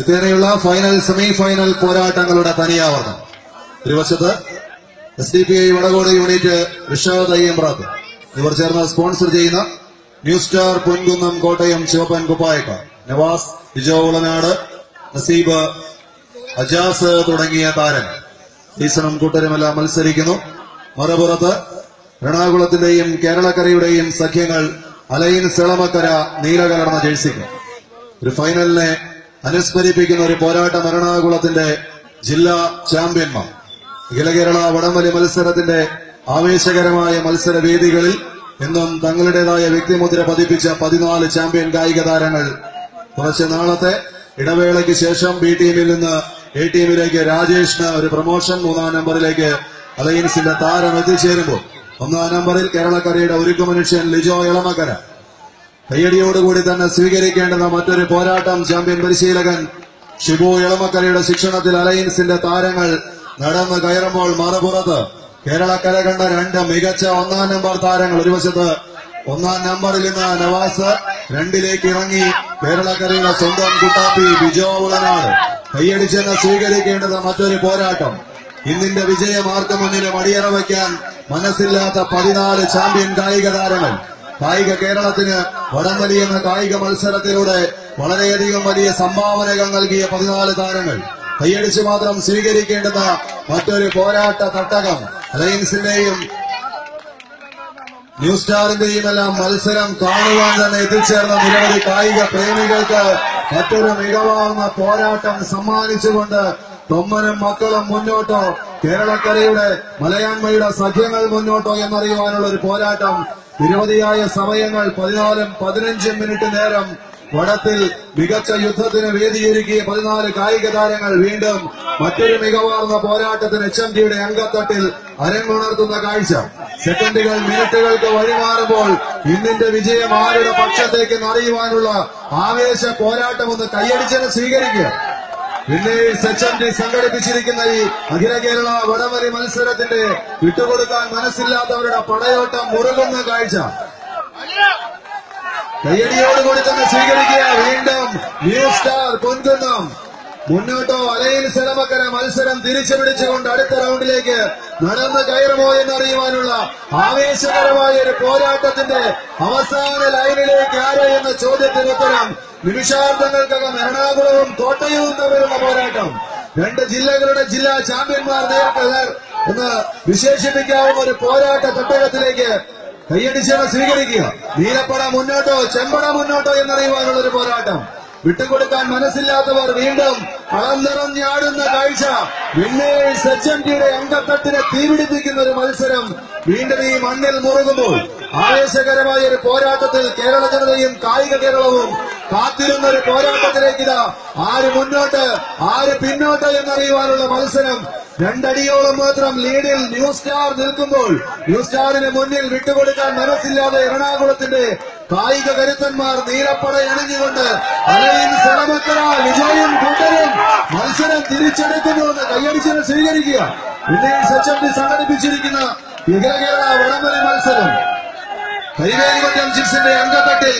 ഇതുവരെയുള്ള final semi final പോരാട്ടങ്ങളുടെ തനിയാവർത്തനം ഇരുവശത്ത് S D P I Vadakode unit Rishad Thayyamprath ഇവർ ചേർന്ന് സ്പോൺസർ ചെയ്യുന്ന ന്യൂ സ്റ്റാർ പൊൻകുന്നം കോട്ടയം ശിവപ്പൻ കുപ്പായക്ക നവാസ് ബിജോ ഉളനാട് നസീബ് അജാസ് തുടങ്ങിയ താരങ്ങൾ. സീസണും കൂട്ടരുമെല്ലാം മത്സരിക്കുന്നു. മറുപുറത്ത് എറണാകുളത്തിന്റെയും കേരളക്കരയുടെയും സഖ്യങ്ങൾ അലൈൻ സെളമക്കര നീലകലർന്ന ജേഴ്സിക്ക്. ഒരു ഫൈനലിനെ അനുസ്മരിപ്പിക്കുന്ന ഒരു പോരാട്ടം എറണാകുളത്തിന്റെ ജില്ലാ ചാമ്പ്യന്മാർ അഖില കേരള വടംവലി മത്സരത്തിന്റെ ആവേശകരമായ മത്സര വേദികളിൽ എന്നും തങ്ങളുടേതായ വ്യക്തിമുദ്ര പതിപ്പിച്ച പതിനാല് ചാമ്പ്യൻ കായിക താരങ്ങൾ കുറച്ച് നാളത്തെ ഇടവേളയ്ക്ക് ശേഷം ബി ടീമിൽ നിന്ന് എ ടീമിലേക്ക് രാജേഷിന് ഒരു പ്രൊമോഷൻ മൂന്നാം നമ്പറിലേക്ക് അലയൻസിന്റെ താരം എത്തിച്ചേരുമ്പോൾ ഒന്നാം നമ്പറിൽ കേരളക്കരയുടെ ഒരുക്കു മനുഷ്യൻ ലിജോ ഇളമക്കര കയ്യടിയോടുകൂടി തന്നെ സ്വീകരിക്കേണ്ടുന്ന മറ്റൊരു പോരാട്ടം ചാമ്പ്യൻ പരിശീലകൻ ഷിബു ഇളമക്കരയുടെ ശിക്ഷണത്തിൽ അലയൻസിന്റെ താരങ്ങൾ നടന്ന് കയറുമ്പോൾ മറുപുറത്ത് കേരള കരകണ്ട രണ്ട് മികച്ച ഒന്നാം നമ്പർ താരങ്ങൾ. ഒരു വശത്ത് ഒന്നാം നമ്പറിൽ നിന്ന് നവാസ് രണ്ടിലേക്ക് ഇറങ്ങി കേരളക്കരയുടെ സ്വന്തം കുട്ടാപ്പി ബിജോ ഉളനാട് കൈയടിച്ചെന്ന് സ്വീകരിക്കേണ്ടത് മറ്റൊരു പോരാട്ടം. ഇന്നിന്റെ വിജയം ആർക്കു മുന്നിലും അടിയറവയ്ക്കാൻ മനസ്സില്ലാത്ത പതിനാല് ചാമ്പ്യൻ കായിക താരങ്ങൾ കായിക കേരളത്തിന് വടംവലി എന്ന കായിക മത്സരത്തിലൂടെ വളരെയധികം വലിയ സംഭാവനകൾ നൽകിയ പതിനാല് താരങ്ങൾ. കൈയടിച്ചു മാത്രം സ്വീകരിക്കേണ്ടുന്ന മറ്റൊരു പോരാട്ട തട്ടകം അലയൻസിന്റെയും ന്യൂ സ്റ്റാറിന്റെയും എല്ലാം മത്സരം കാണുവാൻ തന്നെ എത്തിച്ചേർന്ന നിരവധി കായിക പ്രേമികൾക്ക് മറ്റൊരു മികവാർന്ന പോരാട്ടം സമ്മാനിച്ചുകൊണ്ട് തൊമ്മനും മക്കളും മുന്നോട്ടോ കേരളക്കരയുടെ മലയാൻമയുടെ സഖ്യങ്ങൾ മുന്നോട്ടോ എന്നറിയുവാനുള്ള ഒരു പോരാട്ടം നിരവധിയായ സമയങ്ങൾ പതിനാലും പതിനഞ്ചും മിനിറ്റ് നേരം വടത്തിൽ മികച്ച യുദ്ധത്തിന് വേദിയൊരുക്കിയ പതിനാല് കായിക താരങ്ങൾ വീണ്ടും മറ്റൊരു മികവാർന്ന പോരാട്ടത്തിന് എച്ച് എം ജിയുടെ അംഗത്തട്ടിൽ അരങ്ങുണർത്തുന്ന കാഴ്ച. സെക്കൻഡുകൾ മിനിറ്റുകൾക്ക് വഴിമാറുമ്പോൾ ഇന്നിന്റെ വിജയം ആരുടെ പക്ഷത്തേക്ക് അറിയുവാനുള്ള ആവേശ പോരാട്ടം ഒന്ന് കൈയടിച്ചെന്ന് സ്വീകരിക്കുക. വിന്നേഴ്സ് എച്ച് എം സംഘടിപ്പിച്ചിരിക്കുന്ന ഈ അഖില കേരള വടവരി മത്സരത്തിന്റെ വിട്ടുകൊടുക്കാൻ മനസ്സില്ലാത്തവരുടെ പടയോട്ടം മുറുകുന്ന കാഴ്ച. കയ്യടിയോടുകൂടി തന്നെ സ്വീകരിക്കുക. വീണ്ടും ന്യൂ സ്റ്റാർ പൊൻകുന്നം. മുന്നോട്ടോ അലയിൽ സെലമക്കര മത്സരം തിരിച്ചു പിടിച്ചുകൊണ്ട് അടുത്ത റൗണ്ടിലേക്ക് നടന്ന് കയറുമോ എന്നറിയുവാനുള്ള ആവേശകരമായ ഒരു പോരാട്ടത്തിന്റെ അവസാന ലൈനിലേക്ക് ആരോ എന്ന ചോദ്യത്തിന് ഉത്തരം നിമിഷാർത്ഥങ്ങൾക്കകം എറണാകുളവും കോട്ടയവും തമ്മിലുള്ള പോരാട്ടം. രണ്ട് ജില്ലകളുടെ ജില്ലാ ചാമ്പ്യന്മാർ നേർ എന്ന് വിശേഷിപ്പിക്കാവുന്ന ഒരു പോരാട്ട തട്ടകത്തിലേക്ക് കയ്യടിച്ചവ സ്വീകരിക്കുക. നീലപ്പട മുന്നോട്ടോ ചെമ്പട മുന്നോട്ടോ എന്നറിയുവാനുള്ള ഒരു പോരാട്ടം. വിട്ടുകൊടുക്കാൻ മനസ്സില്ലാത്തവർ വീണ്ടും കളം നിറഞ്ഞാടുന്ന കാഴ്ച. വിണ്ണേഴ്സ് എച്ച് എം ടിയുടെ അംഗത്തട്ടിനെ തീപിടിപ്പിക്കുന്ന ഒരു മത്സരം വീണ്ടും ഈ മണ്ണിൽ മുറുകുമ്പോൾ ആവേശകരമായ ഒരു പോരാട്ടത്തിൽ കേരള ജനതയും കായിക കേരളവും കാത്തിരുന്ന ഒരു പോരാട്ടത്തിലേക്ക് ആര് മുന്നോട്ട് ആര് പിന്നോട്ട് എന്നറിയുവാനുള്ള മത്സരം രണ്ടടിയോളം മാത്രം ലീഡിൽ ന്യൂ സ്റ്റാർ നിൽക്കുമ്പോൾ ന്യൂ സ്റ്റാറിന് മുന്നിൽ വിട്ടുകൊടുക്കാൻ മനസ്സില്ലാതെ എറണാകുളത്തിന്റെ കായിക കരുത്തന്മാർ നീലപ്പട അണിഞ്ഞുകൊണ്ട് അലയിൽ സെളമക്കര വിജയും കൂട്ടരും മത്സരം തിരിച്ചെടുക്കുന്നുവെന്ന് കയ്യടിച്ചത് സ്വീകരിക്കുക. വിന്നേഴ്സ് സച്ചമ്പി സംഘടിപ്പിച്ചിരിക്കുന്ന വികല കേരള മത്സരം. കൈവേലിമറ്റം ചിപ്സിന്റെ അംഗത്തട്ടിൽ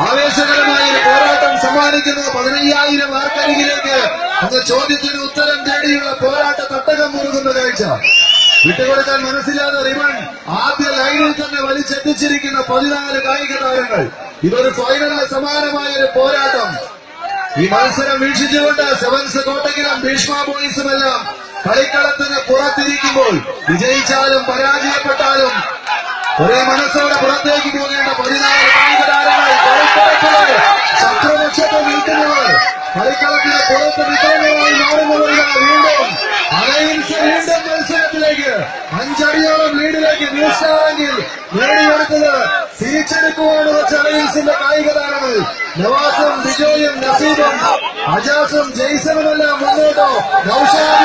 ആവേശകരമായ പോരാട്ടം സമ്മാനിക്കുന്നത് പതിനയ്യായിരം ആർക്കരികിലേക്ക് എന്ന ചോദ്യത്തിന് ഉത്തരം തേടിയുള്ള പോരാട്ട തട്ടകം മുറുകുന്ന കാഴ്ച. വിട്ടുകൊടുക്കാൻ മനസ്സിലാതെ റിമൺ ആദ്യ ലൈനിൽ തന്നെ വലിച്ചെത്തിച്ചിരിക്കുന്ന പതിനാല് കായിക താരങ്ങൾ. ഇതൊരു ഫൈനലിന് സമാനമായ ഒരു പോരാട്ടം. ഈ മത്സരം വീക്ഷിച്ചുകൊണ്ട് സെവൻസ് കോട്ടകിലും ഭീഷ്മ ബോയ്സുമെല്ലാം കളിക്കളത്തിന് പുറത്തിരിക്കുമ്പോൾ വിജയിച്ചാലും പരാജയപ്പെട്ടാലും ഒരേ മനസ്സോടെ പുറത്തേക്ക് പോകേണ്ട പതിനാല് കായിക താരങ്ങൾ ശത്രുപക്ഷത്തെ ശത്രുപക്ഷത്ത് നിൽക്കുന്നവർ കളിക്കളത്തിന് പുറത്ത് വിക്രമമായി മാറുന്നവർ ഇതാ വീണ്ടും അലയൻസ് വീണ്ടും മത്സരത്തിലേക്ക് അഞ്ചടിയോളം ലീഡിലേക്ക് ന്യൂസിലാൻഡിൽ നേടിയെടുത്തത് തിരിച്ചെടുക്കുവാണ് അലയൻസിന്റെ കായിക താരങ്ങൾ നവാസും ബിജോയും നസീബും അജാസും ജെയ്സണുമെല്ലാം മുന്നോട്ടോ നൌഷാദിന്റെ